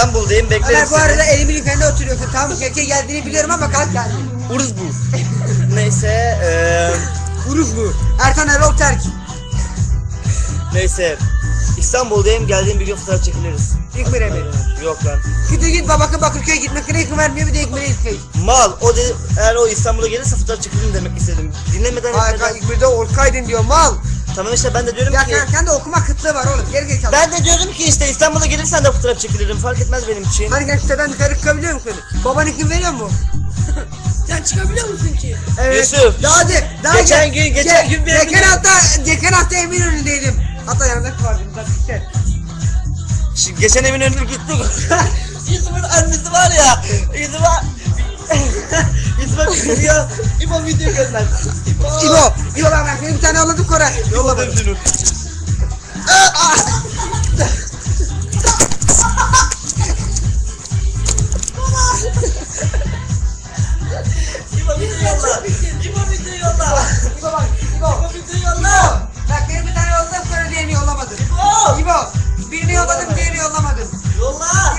İstanbul'dayım beklerim Ömer bu seni. arada elimin yukarında oturuyorsun. Tamam Gökçe geldiğini biliyorum ama kalk geldi. Uruz bu. Neyse eee Uruz bu. Ertan Erol Terk. neyse. İstanbul'dayım geldiğim bir gün fotoğraf çekiliriz. İkmir mi? Yok lan. Git git babakın Bakırköy'e gitmekine ikmir vermiyor bir de ikmir İlköy. Mal o dedi eğer o İstanbul'a gelirse fotoğraf çekelim demek istedim. Dinlemeden Hayır etmeden. İkmir'de Olkaydın diyor mal. Tamam işte ben de diyorum Ya ki. sen de okuma kıtlığı var oğlum. Geri geri Ben de diyorum ki işte İstanbul'a gelirsen de fotoğraf çekilirim fark etmez benim için. Hani gel siteden yukarı çıkabiliyor musun? Baban iklim veriyor mu? Sen çıkabiliyor musun ki? Evet. Yusuf. Daha de, daha Geçen gel- gün- geçen gel- gün bir Geçen evine- hafta, geçen hafta emin önündeydim. Hatta yanındaki vardı. Zaten. Şimdi geçen evin önüne gittik. Yusuf'un annesi var ya. Yusuf'a Yusuf'a ya İbo video gönder. İbo, İbo ben bırakmayayım bir tane yolladık oraya. Yolladım şunu. İbo video yolla. İbo video yolla. İbo bak, İbo. İbo video yolla. Bak benim bir tane yolladım sonra diğerini yollamadım. İbo. İbo, birini yolladım diğerini yollamadım. Yolla.